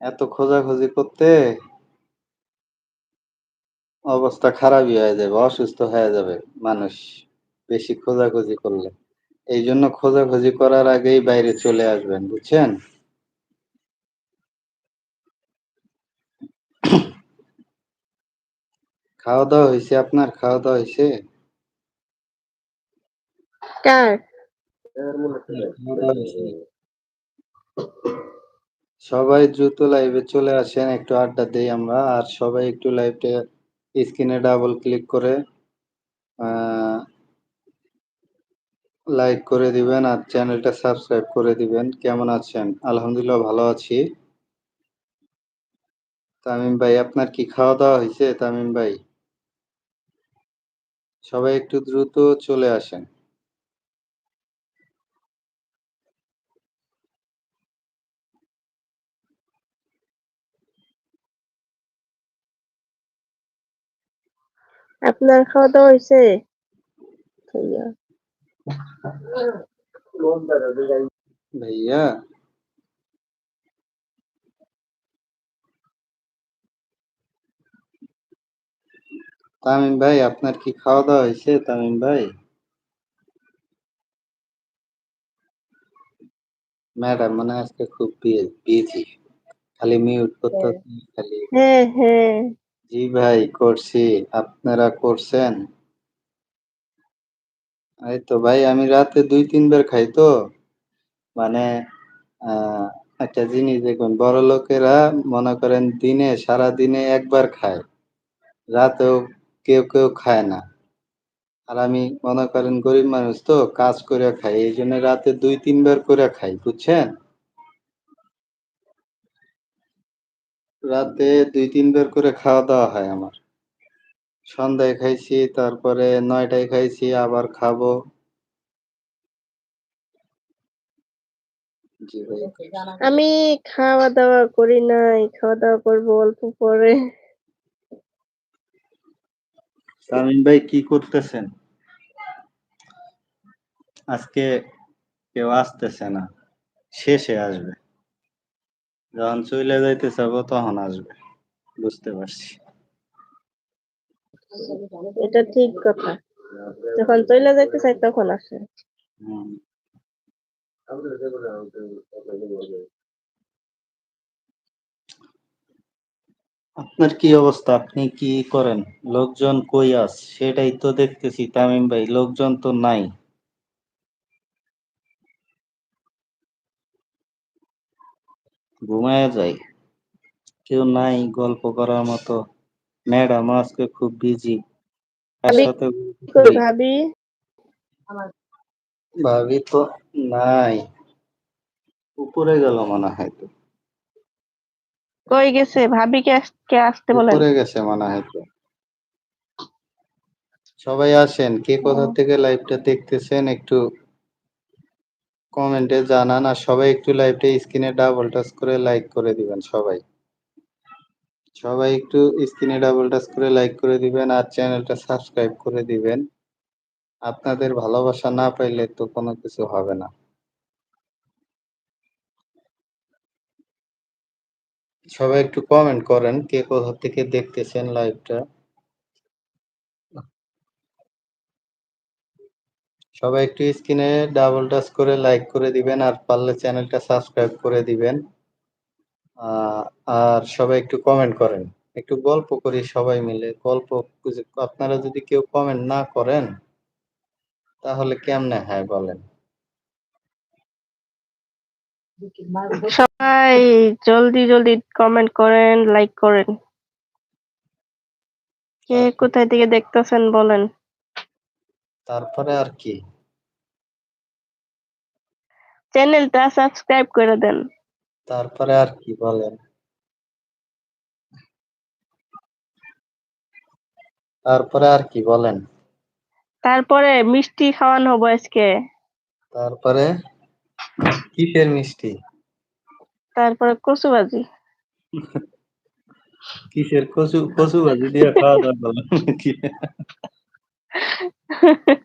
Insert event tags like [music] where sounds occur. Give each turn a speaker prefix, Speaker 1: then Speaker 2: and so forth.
Speaker 1: এত খোঁজাখুঁজি করতে অবস্থা খারাপই হয়ে যাবে অসুস্থ হয়ে যাবে মানুষ বেশি খোঁজাখুঁজি করলে। এই জন্য খোঁজাখুঁজি করার আগেই বাইরে চলে আসবেন বুঝছেন? খাওয়া দাওয়া হয়েছে আপনার? খাওয়া দাওয়া হয়েছে?
Speaker 2: কার?
Speaker 1: খাওয়া দাওয়া হয়েছে? সবাই দ্রুত লাইভে চলে আসেন, একটু আড্ডা দেই আমরা। আর সবাই একটু লাইভটা স্ক্রিনে ডাবল ক্লিক করে লাইক করে দিবেন আর চ্যানেলটা সাবস্ক্রাইব করে দিবেন। কেমন আছেন? আলহামদুলিল্লাহ ভালো আছি। তামিম ভাই, আপনার কি খাওয়া দাওয়া হয়েছে তামিম ভাই, সবাই একটু দ্রুত চলে আসেন।
Speaker 2: আপনার খাওয়া দাওয়া হয়েছে? ভাইয়া।
Speaker 1: ভাইয়া। তামিম ভাই আপনার কি খাওয়া দাওয়া হয়েছে তামিম ভাই? ম্যাডাম মানে আজকে খুব বিজি খালি মিউট করতে খালি
Speaker 2: হ্যাঁ হ্যাঁ।
Speaker 1: জি ভাই করছি। আপনারা করছেন? এই তো ভাই আমি রাতে দুই তিনবার খাই তো। মানে আহ, একটা জিনিস দেখুন বড় লোকেরা মনে করেন দিনে সারা দিনে একবার খায়। রাতেও কেউ কেউ খায় না। আর আমি মনে করেন গরিব মানুষ তো কাজ করে খাই। এই জন্য রাতে দুই তিনবার করে খাই বুঝছেন? রাতে দুই তিনবার করে খাওয়া দাওয়া হয় আমার। সন্ধ্যায় খাইছি তারপরে নয়টায় খাইছি আবার খাব।
Speaker 2: আমি খাওয়া দাওয়া করি নাই খাওয়া দাওয়া করব অল্প পরে।
Speaker 1: তামিম ভাই কি করতেছেন? আজকে কেউ আসতেছে না শেষে আসবে। যখন চলে যাইতে চাবো তখন আসবে। বুঝতে পারছি।
Speaker 2: এটা ঠিক কথা। যখন চলে যাইতে চাই তখন আসে।
Speaker 1: আপনার কি অবস্থা? আপনি কি করেন? লোকজন কই আস সেটাই তো দেখতেছি তামিম ভাই। লোকজন তো নাই। ঘুমায় যায়। কেউ নাই গল্প করার মতো। ম্যাডাম আজকে খুব বিজি তার
Speaker 2: ভাবি
Speaker 1: সাথে
Speaker 2: ভাবি?
Speaker 1: ভাবি তো নাই। উপরে গেল মনে হয় তো।
Speaker 2: কই গেছে? ভাবিকে আজকে আসতে বলে?
Speaker 1: উপরে গেছে মনে হয় তো। সবাই আসেন। কে কোথা থেকে লাইভটা দেখতেছেন একটু কমেন্টে জানান আর সবাই একটু লাইভটা স্ক্রিনে ডাবল টাচ করে লাইক করে দিবেন সবাই। সবাই একটু স্ক্রিনে ডাবল টাচ করে লাইক করে দিবেন আর চ্যানেলটা সাবস্ক্রাইব করে দিবেন। আপনাদের ভালোবাসা না পাইলে তো কোনো কিছু হবে না। সবাই একটু কমেন্ট করেন কে কোথা থেকে দেখতেছেন লাইভটা সবাই একটু স্ক্রিনে ডাবল টাচ করে লাইক করে দিবেন আর পারলে চ্যানেলটা সাবস্ক্রাইব করে দিবেন। আর সবাই একটু কমেন্ট করেন। একটু গল্প করি সবাই মিলে। গল্প আপনারা যদি কেউ কমেন্ট না করেন তাহলে কেমনে হয় বলেন?
Speaker 2: সবাই জলদি জলদি কমেন্ট করেন লাইক করেন। কে কোথায় থেকে দেখতেছেন বলেন।
Speaker 1: তারপরে আর কি।
Speaker 2: চ্যানেলটা সাবস্ক্রাইব করে দেন।
Speaker 1: তারপরে আর কি বলেন। তারপরে আর কি বলেন।
Speaker 2: তারপরে মিষ্টি খাওয়ানো হব আজকে।
Speaker 1: তারপরে কিসের মিষ্টি?
Speaker 2: তারপরে কচু ভাজি
Speaker 1: কিসের কচু কচু ভাজি দিয়ে খাওয়া দাওয়া কি [laughs]